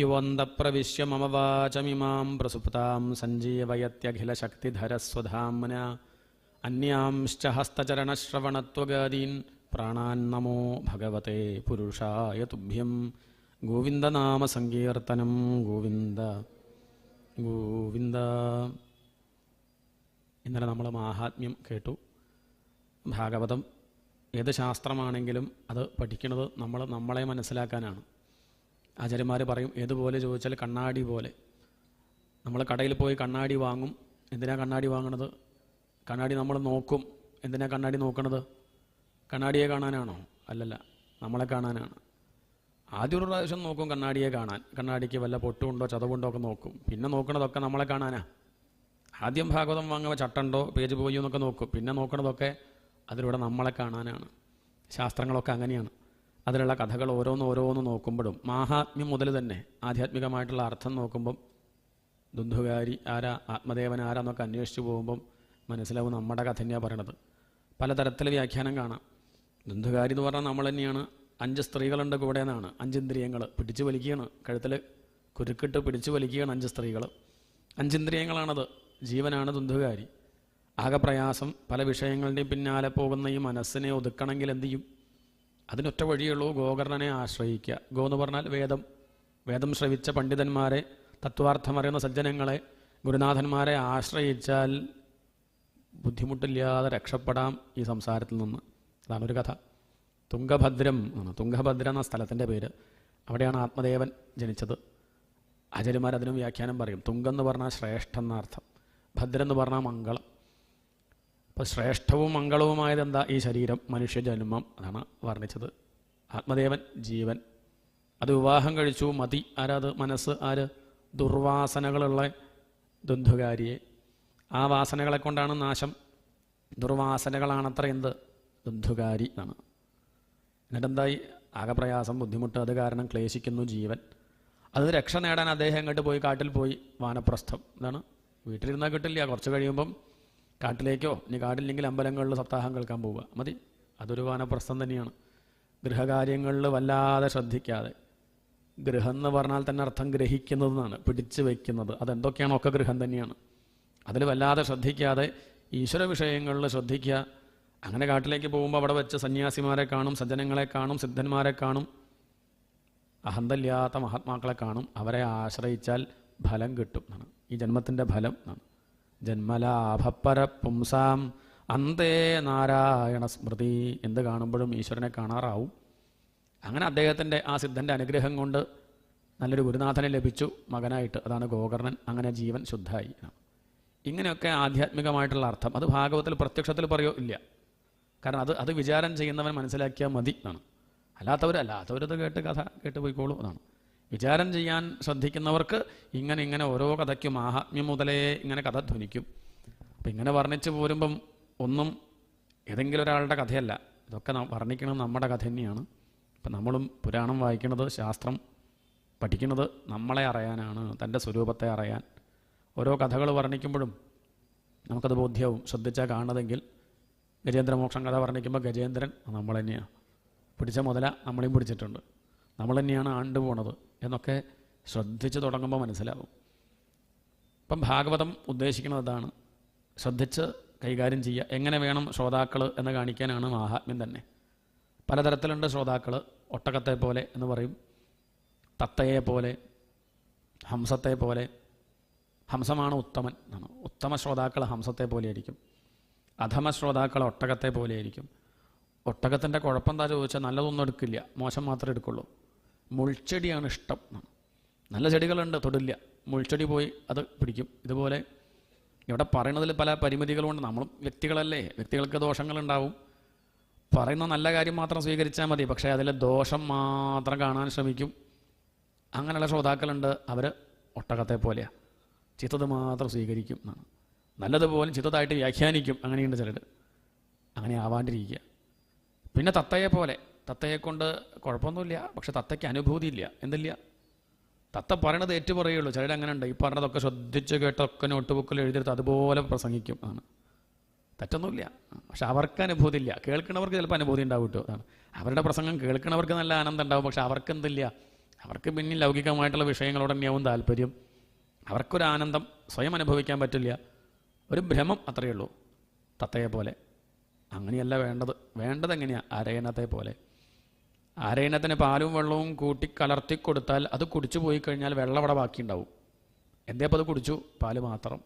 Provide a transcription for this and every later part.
യുവന്തപ്രവിശ്യ മമ വാചമിമാം പ്രസുപ്താം സഞ്ജീവയത്യഖിലശക്തിധരസ്വധാംന അന്യാംശ്ച ഹസ്തചരണശ്രവണത്വഗാദീൻ പ്രാണാൻ നമോ ഭഗവത്തെ പുരുഷായ തുഭ്യം. ഗോവിന്ദനാമസങ്കീർത്തനം ഗോവിന്ദ. ഗോവിന്ദ. ഇന്നലെ നമ്മൾ മാഹാത്മ്യം കേട്ടു. ഭാഗവതം ഏത് ശാസ്ത്രമാണെങ്കിലും അത് പഠിക്കുന്നത് നമ്മൾ നമ്മളെ മനസ്സിലാക്കാനാണ്. ആചാര്യന്മാർ പറയും ഏതുപോലെ ചോദിച്ചാൽ കണ്ണാടി പോലെ. നമ്മൾ കടയിൽ പോയി കണ്ണാടി വാങ്ങും. എന്തിനാ കണ്ണാടി വാങ്ങണത്? കണ്ണാടി നമ്മൾ നോക്കും. എന്തിനാ കണ്ണാടി നോക്കണത്? കണ്ണാടിയെ കാണാനാണോ? അല്ലല്ല നമ്മളെ കാണാനാണ്. ആദ്യം ഒരു പ്രാവശ്യം നോക്കും കണ്ണാടിയെ കാണാൻ. കണ്ണാടിക്ക് വല്ല പൊട്ടുണ്ടോ ചതവുണ്ടോ ഒക്കെ നോക്കും. പിന്നെ നോക്കണതൊക്കെ നമ്മളെ കാണാനാ. ആദ്യം ഭാഗവതം വാങ്ങുമ്പോൾ ചട്ടുണ്ടോ പേജ് പോയി എന്നൊക്കെ നോക്കും. പിന്നെ നോക്കണതൊക്കെ അതിലൂടെ നമ്മളെ കാണാനാണ്. ശാസ്ത്രങ്ങളൊക്കെ അങ്ങനെയാണ്. അതിലുള്ള കഥകൾ ഓരോന്ന് ഓരോന്ന് നോക്കുമ്പോഴും മാഹാത്മ്യം മുതൽ തന്നെ ആധ്യാത്മികമായിട്ടുള്ള അർത്ഥം നോക്കുമ്പം ദുന്ധുകാരി ആരാ ആത്മദേവൻ ആരാന്നൊക്കെ അന്വേഷിച്ചു പോകുമ്പം മനസ്സിലാവും നമ്മുടെ കഥ തന്നെയാണ് പറയണത്. പലതരത്തിൽ വ്യാഖ്യാനം കാണാം. ദുന്ധുകാരി എന്ന് പറഞ്ഞാൽ നമ്മൾ തന്നെയാണ്. അഞ്ച് സ്ത്രീകളുണ്ട് കൂടെ എന്നാണ്. അഞ്ചിന്ദ്രിയങ്ങൾ പിടിച്ചു വലിക്കുകയാണ്. കഴുത്തിൽ കുരുക്കിട്ട് പിടിച്ചു വലിക്കുകയാണ് അഞ്ച് സ്ത്രീകൾ. അഞ്ചിന്ദ്രിയങ്ങളാണത് ജീവനാണ് ദുന്ധുകാരി. ആകെ പ്രയാസം പല വിഷയങ്ങളുടെയും പിന്നാലെ പോകുന്ന ഈ മനസ്സിനെ ഒതുക്കണമെങ്കിൽ എന്ത് ചെയ്യും? അതിനൊറ്റ വഴിയുള്ളൂ ഗോകർണനെ ആശ്രയിക്കുക. ഗോ എന്ന് പറഞ്ഞാൽ വേദം. വേദം ശ്രവിച്ച പണ്ഡിതന്മാരെ തത്വാർത്ഥം അറിയുന്ന സജ്ജനങ്ങളെ ഗുരുനാഥന്മാരെ ആശ്രയിച്ചാൽ ബുദ്ധിമുട്ടില്ലാതെ രക്ഷപ്പെടാം ഈ സംസാരത്തിൽ നിന്ന്. അതാണ് ഒരു കഥ. തുംഗഭദ്രം ആണ് തുംഗഭദ്ര എന്ന സ്ഥലത്തിന്റെ പേര്. അവിടെയാണ് ആത്മദേവൻ ജനിച്ചത്. ആചാര്യന്മാർ അതിനും വ്യാഖ്യാനം പറയും. തുങ്കം എന്ന് പറഞ്ഞാൽ ശ്രേഷ്ഠ എന്നർത്ഥം. ഭദ്രം എന്ന് പറഞ്ഞാൽ മംഗളം. അപ്പോൾ ശ്രേഷ്ഠവും മംഗളവുമായത് എന്താ ഈ ശരീരം മനുഷ്യജന്മം അതാണ് വർണിച്ചത്. ആത്മദേവൻ ജീവൻ. അത് വിവാഹം കഴിച്ചു മതി. ആരാത് മനസ്സ്. ആര്? ദുർവാസനകളുള്ള ദുന്ധുകാരിയെ. ആ വാസനകളെ കൊണ്ടാണ് നാശം. ദുർവാസനകളാണത്ര എന്ത്? ദുന്ധുകാരി എന്നാണ്. എന്നിട്ടെന്തായി? ആകെ പ്രയാസം ബുദ്ധിമുട്ട്. അത് കാരണം ക്ലേശിക്കുന്നു ജീവൻ. അത് രക്ഷ നേടാൻ അദ്ദേഹം ഇങ്ങോട്ട് പോയി കാട്ടിൽ പോയി വാനപ്രസ്ഥം. എന്താണ് വീട്ടിലിരുന്നാൽ കിട്ടില്ല. കുറച്ച് കഴിയുമ്പം കാട്ടിലേക്കോ ഇനി കാട്ടില്ലെങ്കിൽ അമ്പലങ്ങളിൽ സപ്താഹം കേൾക്കാൻ പോവുക. മതി. അതൊരു വാനപ്രസ്ഥം തന്നെയാണ്. ഗൃഹകാര്യങ്ങളിൽ വല്ലാതെ ശ്രദ്ധിക്കാതെ. ഗൃഹം എന്ന് പറഞ്ഞാൽ തന്നെ അർത്ഥം ഗ്രഹിക്കുന്നതെന്നാണ് പിടിച്ചു വയ്ക്കുന്നത് അതെന്തൊക്കെയാണോ ഒക്കെ ഗൃഹം തന്നെയാണ്. അതിൽ വല്ലാതെ ശ്രദ്ധിക്കാതെ ഈശ്വര വിഷയങ്ങളിൽ ശ്രദ്ധിക്കുക. അങ്ങനെ കാട്ടിലേക്ക് പോകുമ്പോൾ അവിടെ വെച്ച് സന്യാസിമാരെ കാണും സജ്ജനങ്ങളെ കാണും സിദ്ധന്മാരെ കാണും. അഹന്തല്ലാത്ത മഹാത്മാക്കളെ കാണും. അവരെ ആശ്രയിച്ചാൽ ഫലം കിട്ടും എന്നാണ്. ഈ ജന്മത്തിന്റെ ഫലം എന്നാണ്. ജന്മലാഭപ്പര പുംസാം അന്തേ നാരായണ സ്മൃതി എന്ത് കാണുമ്പോഴും ഈശ്വരനെ കാണാറാവും. അങ്ങനെ അദ്ദേഹത്തിന്റെ ആ സിദ്ധന്റെ അനുഗ്രഹം കൊണ്ട് നല്ലൊരു ഗുരുനാഥനെ ലഭിച്ചു. മകനായിട്ട് അതാണ് ഗോകർണൻ. അങ്ങനെ ജീവൻ ശുദ്ധായി. ഇങ്ങനെയൊക്കെ ആധ്യാത്മികമായിട്ടുള്ള അർത്ഥം. അത് ഭാഗവത്തിൽ പ്രത്യക്ഷത്തിൽ പറയോ? ഇല്ല. കാരണം അത് അത് വിചാരം ചെയ്യുന്നവൻ മനസ്സിലാക്കിയാൽ മതി എന്നാണ്. അല്ലാത്തവർ അല്ലാത്തവരത് കേട്ട് കഥ കേട്ട് പോയിക്കോളൂ എന്നാണ്. വിചാരം ചെയ്യാൻ ശ്രദ്ധിക്കുന്നവർക്ക് ഇങ്ങനെ ഇങ്ങനെ ഓരോ കഥയ്ക്കും ആഹാത്മ്യം മുതലേ ഇങ്ങനെ കഥ ധ്വനിക്കും. അപ്പം ഇങ്ങനെ വർണിച്ച് പോരുമ്പം ഒന്നും ഏതെങ്കിലും ഒരാളുടെ കഥയല്ല. ഇതൊക്കെ വർണിക്കുന്നത് നമ്മുടെ കഥ തന്നെയാണ്. അപ്പം നമ്മളും പുരാണം വായിക്കുന്നത് ശാസ്ത്രം പഠിക്കുന്നത് നമ്മളെ അറിയാനാണ് തന്റെ സ്വരൂപത്തെ അറിയാൻ. ഓരോ കഥകൾ വർണിക്കുമ്പോഴും നമുക്കത് ബോധ്യവും. ശ്രദ്ധിച്ചാൽ കാണുന്നതെങ്കിൽ ഗജേന്ദ്രമോക്ഷം കഥ വർണിക്കുമ്പോൾ ഗജേന്ദ്രൻ നമ്മൾ തന്നെയാണ് പിടിച്ച മുതല നമ്മളെയും പിടിച്ചിട്ടുണ്ട്. നമ്മൾ തന്നെയാണ് ആണ്ട് പോണത് എന്നൊക്കെ ശ്രദ്ധിച്ച് തുടങ്ങുമ്പോൾ മനസ്സിലാവും. ഇപ്പം ഭാഗവതം ഉദ്ദേശിക്കുന്നത് അതാണ്. ശ്രദ്ധിച്ച് കൈകാര്യം ചെയ്യുക. എങ്ങനെ വേണം ശ്രോതാക്കൾ എന്ന് കാണിക്കാനാണ് മഹാത്മ്യം തന്നെ. പലതരത്തിലുണ്ട് ശ്രോതാക്കൾ ഒട്ടകത്തെ പോലെ എന്ന് പറയും. തത്തയെ പോലെ ഹംസത്തെ പോലെ. ഹംസമാണ് ഉത്തമൻ എന്നാണ്. ഉത്തമ ശ്രോതാക്കൾ ഹംസത്തെ പോലെയായിരിക്കും. അധമ ശ്രോതാക്കൾ ഒട്ടകത്തെ പോലെയായിരിക്കും. ഒട്ടകത്തിന്റെ കുഴപ്പം എന്താ ചോദിച്ചാൽ നല്ലതൊന്നും എടുക്കില്ല. മോശം മാത്രമേ എടുക്കുള്ളൂ. മുൾച്ചെടിയാണ് ഇഷ്ടം. നല്ല ചെടികളുണ്ട് തൊടില്ല. മുൾച്ചെടി പോയി അത് പിടിക്കും. ഇതുപോലെ ഇവിടെ പറയുന്നതിൽ പല പരിമിതികളുണ്ട് നമ്മളും വ്യക്തികളല്ലേ. വ്യക്തികൾക്ക് ദോഷങ്ങളുണ്ടാവും. പറയുന്ന നല്ല കാര്യം മാത്രം സ്വീകരിച്ചാൽ മതി. പക്ഷേ അതിലെ ദോഷം മാത്രം കാണാൻ ശ്രമിക്കും. അങ്ങനെയുള്ള ശ്രോതാക്കളുണ്ട്. അവർ ഒട്ടകത്തെ പോലെയാണ് ചിത്തത് മാത്രം സ്വീകരിക്കും എന്നാണ്. നല്ലതുപോലെ ചിത്തതായിട്ട് വ്യാഖ്യാനിക്കും. അങ്ങനെയുണ്ട് ചിലർ. അങ്ങനെ ആവാണ്ടിരിക്കുക. പിന്നെ തത്തയെ പോലെ. തത്തയെ കൊണ്ട് കുഴപ്പമൊന്നുമില്ല പക്ഷെ തത്തയ്ക്ക് അനുഭൂതിയില്ല. എന്തില്ല? തത്ത പറയണത് ഏറ്റു പറയുള്ളൂ ചിലർ അങ്ങനെ ഉണ്ട് ഈ പറഞ്ഞതൊക്കെ ശ്രദ്ധിച്ച് കേട്ടൊക്കെ നോട്ട് ബുക്കിൽ എഴുതിയെടുത്ത് അതുപോലെ പ്രസംഗിക്കും. ആണ് തെറ്റൊന്നുമില്ല. പക്ഷെ അവർക്ക് അനുഭൂതി ഇല്ല കേൾക്കുന്നവർക്ക് ചിലപ്പോൾ അനുഭൂതി ഉണ്ടാവും അതാണ്. അവരുടെ പ്രസംഗം കേൾക്കുന്നവർക്ക് നല്ല ആനന്ദം ഉണ്ടാവും. പക്ഷെ അവർക്ക് എന്തില്ല? അവർക്ക് പിന്നെ ലൗകികമായിട്ടുള്ള വിഷയങ്ങളോട് തന്നെയാവും താല്പര്യം. അവർക്കൊരു ആനന്ദം സ്വയം അനുഭവിക്കാൻ പറ്റില്ല. ഒരു ഭ്രമം അത്രയേ ഉള്ളൂ തത്തയെ പോലെ. അങ്ങനെയല്ല വേണ്ടത്. വേണ്ടത് എങ്ങനെയാണ് അരയണത്തെ പോലെ. അരയണത്തിന് പാലും വെള്ളവും കൂട്ടി കലർത്തി കൊടുത്താൽ അത് കുടിച്ചു പോയി കഴിഞ്ഞാൽ വെള്ളം അവിടെ ബാക്കിയുണ്ടാവും. എന്തേ അപ്പോൾ അത് കുടിച്ചു? പാൽ മാത്രം.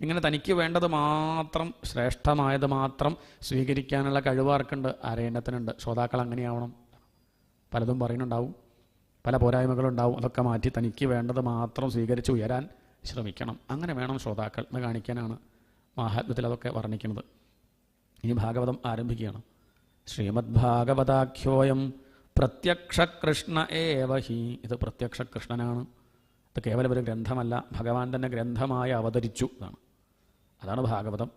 ഇങ്ങനെ തനിക്ക് വേണ്ടത് മാത്രം ശ്രേഷ്ഠമായത് മാത്രം സ്വീകരിക്കാനുള്ള കഴിവാർക്കുണ്ട് ആരേനത്തിനുണ്ട് ശ്രോതാക്കൾ അങ്ങനെയാവണം. പലതും പറയുന്നുണ്ടാവും. പല പോരായ്മകളുണ്ടാവും. അതൊക്കെ മാറ്റി തനിക്ക് വേണ്ടത് മാത്രം സ്വീകരിച്ച് ഉയരാൻ ശ്രമിക്കണം. അങ്ങനെ വേണം ശ്രോതാക്കൾ എന്ന് കാണിക്കാനാണ് മാഹാത്മ്യത്തിൽ അതൊക്കെ വർണിക്കുന്നത്. ഇനി ഭാഗവതം ആരംഭിക്കുകയാണ്. ശ്രീമദ് ഭാഗവതാഖ്യോയം പ്രത്യക്ഷ കൃഷ്ണ ഏവ ഹി. ഇത് പ്രത്യക്ഷ കൃഷ്ണനാണ് ഇത് കേവലം ഒരു ഗ്രന്ഥമല്ല. ഭഗവാൻ തന്നെ ഗ്രന്ഥമായി അവതരിച്ചു എന്നാണ്. അതാണ് ഭാഗവതം.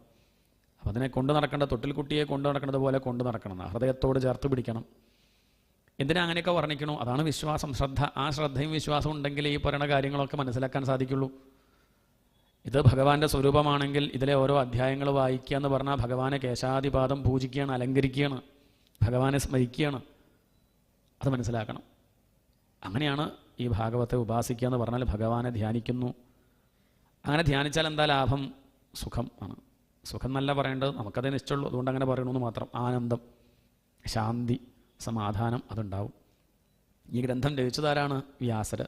അപ്പം അതിനെ കൊണ്ടു നടക്കേണ്ട തൊട്ടിൽ കുട്ടിയെ കൊണ്ടു നടക്കുന്നത് പോലെ കൊണ്ടു നടക്കണം. ഹൃദയത്തോട് ചേർത്ത് പിടിക്കണം. എന്തിനാ അങ്ങനെയൊക്കെ വർണിക്കണം? അതാണ് വിശ്വാസം. ശ്രദ്ധ. ആ ശ്രദ്ധയും വിശ്വാസവും ഉണ്ടെങ്കിൽ ഈ പറയുന്ന കാര്യങ്ങളൊക്കെ മനസ്സിലാക്കാൻ സാധിക്കുള്ളൂ. ഇത് ഭഗവാന്റെ സ്വരൂപമാണെങ്കിൽ ഇതിലെ ഓരോ അധ്യായങ്ങൾ വായിക്കുക എന്ന് പറഞ്ഞാൽ ഭഗവാനെ കേശാദിപാദം പൂജിക്കുകയാണ് അലങ്കരിക്കുകയാണ്. ഭഗവാനെ സ്മരിക്കുകയാണ്. അത് മനസ്സിലാക്കണം. അങ്ങനെയാണ് ഈ ഭാഗവത്തെ ഉപാസിക്കുക എന്ന് പറഞ്ഞാൽ ഭഗവാനെ ധ്യാനിക്കുന്നു. അങ്ങനെ ധ്യാനിച്ചാൽ എന്താ ലാഭം? സുഖം ആണ്. സുഖം നല്ല പറയേണ്ടത്. നമുക്കതേ നിശ്ചയുള്ളൂ അതുകൊണ്ട് അങ്ങനെ പറയണമെന്ന് മാത്രം. ആനന്ദം ശാന്തി സമാധാനം അതുണ്ടാവും. ഈ ഗ്രന്ഥം രചിച്ചതാരാണ്? വ്യാസർ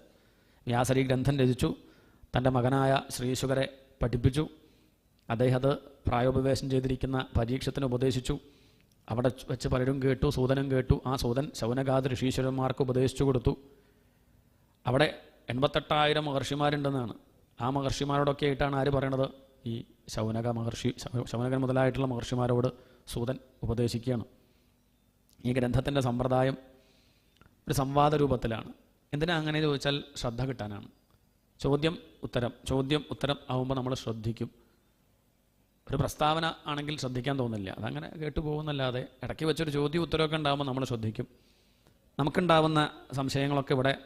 വ്യാസർ ഈ ഗ്രന്ഥം രചിച്ചു. തന്റെ മകനായ ശ്രീശുകരെ പഠിപ്പിച്ചു. അദ്ദേഹം അത് ചെയ്തിരിക്കുന്ന പരീക്ഷത്തിന് ഉപദേശിച്ചു. അവിടെ വെച്ച് പലരും കേട്ടു സൂതനും കേട്ടു. ആ സൂതൻ ശൗനകാത് ഋഷീശ്വരന്മാർക്ക് ഉപദേശിച്ചു കൊടുത്തു. അവിടെ എൺപത്തെട്ടായിരം മഹർഷിമാരുണ്ടെന്നാണ്. ആ മഹർഷിമാരോടൊക്കെ ആയിട്ടാണ് ആര് പറയണത്? ഈ ശൗനക മഹർഷി ശൗനകൻ മുതലായിട്ടുള്ള മഹർഷിമാരോട് സൂതൻ ഉപദേശിക്കുകയാണ്. ഈ ഗ്രന്ഥത്തിന്റെ സമ്പ്രദായം ഒരു സംവാദ രൂപത്തിലാണ് എന്തിനാ അങ്ങനെ ചോദിച്ചാൽ ശ്രദ്ധ കിട്ടാനാണ്? ചോദ്യം ഉത്തരം ചോദ്യം ഉത്തരം ആവുമ്പോൾ നമ്മൾ ശ്രദ്ധിക്കും. ഒരു പ്രസ്താവന ആണെങ്കിൽ ശ്രദ്ധിക്കാൻ തോന്നില്ല. അതങ്ങനെ കേട്ടു പോകുന്നല്ലാതെ ഇടയ്ക്ക് വെച്ചൊരു ചോദ്യം ഉത്തരവൊക്കെ ഉണ്ടാകുമ്പോൾ നമ്മൾ ശ്രദ്ധിക്കും. നമുക്കുണ്ടാവുന്ന സംശയങ്ങളൊക്കെ ഇവിടെ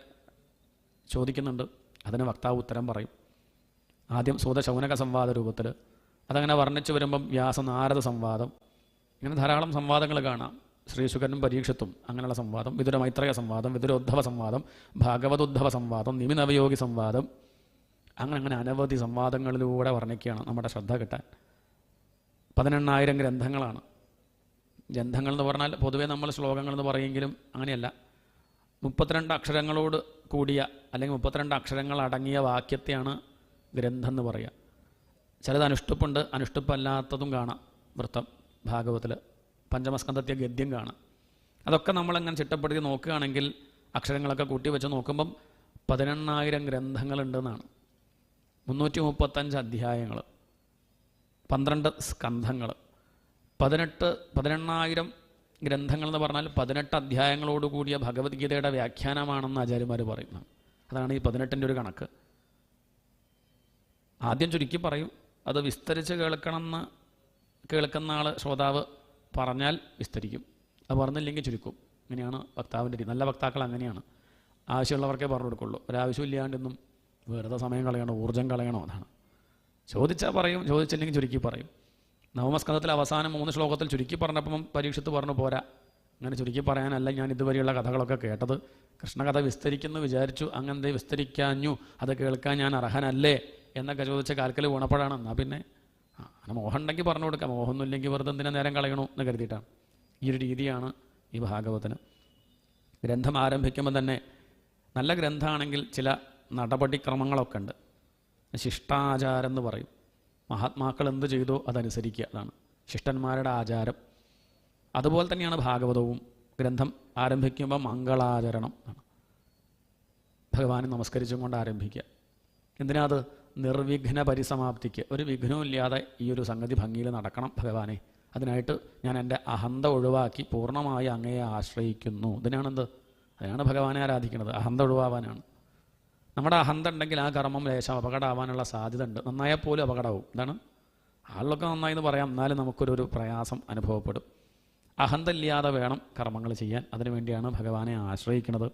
ചോദിക്കുന്നുണ്ട്. അതിന് വക്താവ് ഉത്തരം പറയും. ആദ്യം സൂതശൗനക സംവാദ രൂപത്തിൽ അതങ്ങനെ വർണിച്ചു വരുമ്പം വ്യാസ നാരദ സംവാദം. ഇങ്ങനെ ധാരാളം സംവാദങ്ങൾ കാണാം. ശ്രീശുഖനും പരീക്ഷത്തും അങ്ങനെയുള്ള സംവാദം. വിതുര മൈത്രയ സംവാദം വിതുരോദ്ധവ സംവാദം ഭാഗവതോദ്ധവ സംവാദം നിമിനവയോഗി സംവാദം. അങ്ങനെ അങ്ങനെ അനവധി സംവാദങ്ങളിലൂടെ വർണിക്കുകയാണ് നമ്മുടെ ശ്രദ്ധ കിട്ടാൻ. പതിനെണ്ണായിരം ഗ്രന്ഥങ്ങളാണ്. ഗ്രന്ഥങ്ങൾ എന്ന് പറഞ്ഞാൽ പൊതുവേ നമ്മൾ ശ്ലോകങ്ങൾ എന്ന് പറയുമെങ്കിലും അങ്ങനെയല്ല. മുപ്പത്തിരണ്ട് അക്ഷരങ്ങളോട് കൂടിയ അല്ലെങ്കിൽ മുപ്പത്തിരണ്ട് അക്ഷരങ്ങൾ അടങ്ങിയ വാക്യത്തെയാണ് ഗ്രന്ഥം എന്ന് പറയുക. ചിലത് അനുഷ്ടിപ്പുണ്ട് അനുഷ്ടിപ്പല്ലാത്തതും കാണാം വൃത്തം ഭാഗവത്തിൽ. പഞ്ചമസ്കന്ധത്തെ ഗദ്യം കാണാം. അതൊക്കെ നമ്മളങ്ങനെ ചിട്ടപ്പെടുത്തി നോക്കുകയാണെങ്കിൽ അക്ഷരങ്ങളൊക്കെ കൂട്ടി വെച്ച് നോക്കുമ്പം പതിനെണ്ണായിരം ഗ്രന്ഥങ്ങളുണ്ടെന്നാണ്. മുന്നൂറ്റി മുപ്പത്തഞ്ച് അധ്യായങ്ങൾ. പന്ത്രണ്ട് സ്കന്ധങ്ങൾ. പതിനെട്ട് പതിനെണ്ണായിരം ഗ്രന്ഥങ്ങൾ എന്ന് പറഞ്ഞാൽ പതിനെട്ട് അധ്യായങ്ങളോട് കൂടിയ ഭഗവത്ഗീതയുടെ വ്യാഖ്യാനമാണെന്ന് ആചാര്യന്മാർ പറയുന്നു. അതാണ് ഈ പതിനെട്ടിന്റെ ഒരു കണക്ക്. ആദ്യം ചുരുക്കി പറയും അത് വിസ്തരിച്ച് കേൾക്കണമെന്ന് കേൾക്കുന്ന ആൾ ശ്രോതാവ് പറഞ്ഞാൽ വിസ്തരിക്കും. അത് പറഞ്ഞില്ലെങ്കിൽ ചുരുക്കും. ഇങ്ങനെയാണ് വക്താവിന്റെ രീതി. നല്ല വക്താക്കൾ അങ്ങനെയാണ്. ആവശ്യമുള്ളവർക്കേ പറഞ്ഞു കൊടുക്കുള്ളൂ. ഒരാവശ്യമില്ലാണ്ടൊന്നും വെറുതെ സമയം കളയണോ ഊർജം കളയണോ അതാണ്. ചോദിച്ചാൽ പറയും ചോദിച്ചില്ലെങ്കിൽ ചുരുക്കി പറയും. നവമസ്കന്ധത്തിൽ അവസാനം മൂന്ന് ശ്ലോകത്തിൽ ചുരുക്കി പറഞ്ഞപ്പം പരീക്ഷത്ത് പറഞ്ഞു പോരാ. അങ്ങനെ ചുരുക്കി പറയാനല്ല ഞാൻ ഇതുവരെയുള്ള കഥകളൊക്കെ കേട്ടത്. കൃഷ്ണകഥ വിസ്തരിക്കുന്നു വിചാരിച്ചു അങ്ങനത്തെ വിസ്തരിക്കാഞ്ഞു അത് കേൾക്കാൻ ഞാൻ അർഹനല്ലേ? എന്നൊക്കെ ചോദിച്ച കാൽക്കൽ വീണപ്പോഴാണ്. എന്നാൽ പിന്നെ അങ്ങനെ മോഹം ഉണ്ടെങ്കിൽ പറഞ്ഞു കൊടുക്കാം. മോഹമൊന്നുമില്ലെങ്കിൽ വെറുതെ എന്തിനാ നേരം കളയണു എന്ന് കരുതിയിട്ടാണ്. ഈ ഒരു രീതിയാണ് ഈ ഭാഗവതന്. ഗ്രന്ഥം ആരംഭിക്കുമ്പോൾ തന്നെ നല്ല ഗ്രന്ഥമാണെങ്കിൽ ചില നടപടിക്രമങ്ങളൊക്കെ ഉണ്ട്. ശിഷ്ടാചാരം എന്ന് പറയും. മഹാത്മാക്കൾ എന്ത് ചെയ്തോ അതനുസരിക്കുക അതാണ്. ശിഷ്ടന്മാരുടെ ആചാരം. അതുപോലെ തന്നെയാണ് ഭാഗവതവും. ഗ്രന്ഥം ആരംഭിക്കുമ്പോൾ മംഗളാചരണം ആണ് ഭഗവാനെ നമസ്കരിച്ചും കൊണ്ട് ആരംഭിക്കുക. എന്തിനാ അത് നിർവിഘ്ന പരിസമാപ്തിക്ക്. ഒരു വിഘ്നവും ഇല്ലാതെ ഈ ഒരു സംഗതി ഭംഗിയിൽ നടക്കണം ഭഗവാനെ. അതിനായിട്ട് ഞാൻ എന്റെ അഹന്ത ഒഴിവാക്കി പൂർണമായി അങ്ങയെ ആശ്രയിക്കുന്നു. ഇതിനാണെന്ത്? അതിനാണ് ഭഗവാനെ ആരാധിക്കുന്നത്. അഹന്ത ഒഴിവാവാനാണ്. നമ്മുടെ അഹന്ത ഉണ്ടെങ്കിൽ ആ കർമ്മം ലേശം അപകടമാവാനുള്ള സാധ്യത ഉണ്ട് നന്നായാൽ പോലും അപകടമാവും. എന്താണ് ആളിലൊക്കെ നന്നായി എന്ന് പറയാം. എന്നാലും നമുക്കൊരു ഒരു പ്രയാസം അനുഭവപ്പെടും. അഹന്തല്ലാതെ വേണം കർമ്മങ്ങൾ ചെയ്യാൻ. അതിനുവേണ്ടിയാണ് ഭഗവാനെ ആശ്രയിക്കുന്നത്.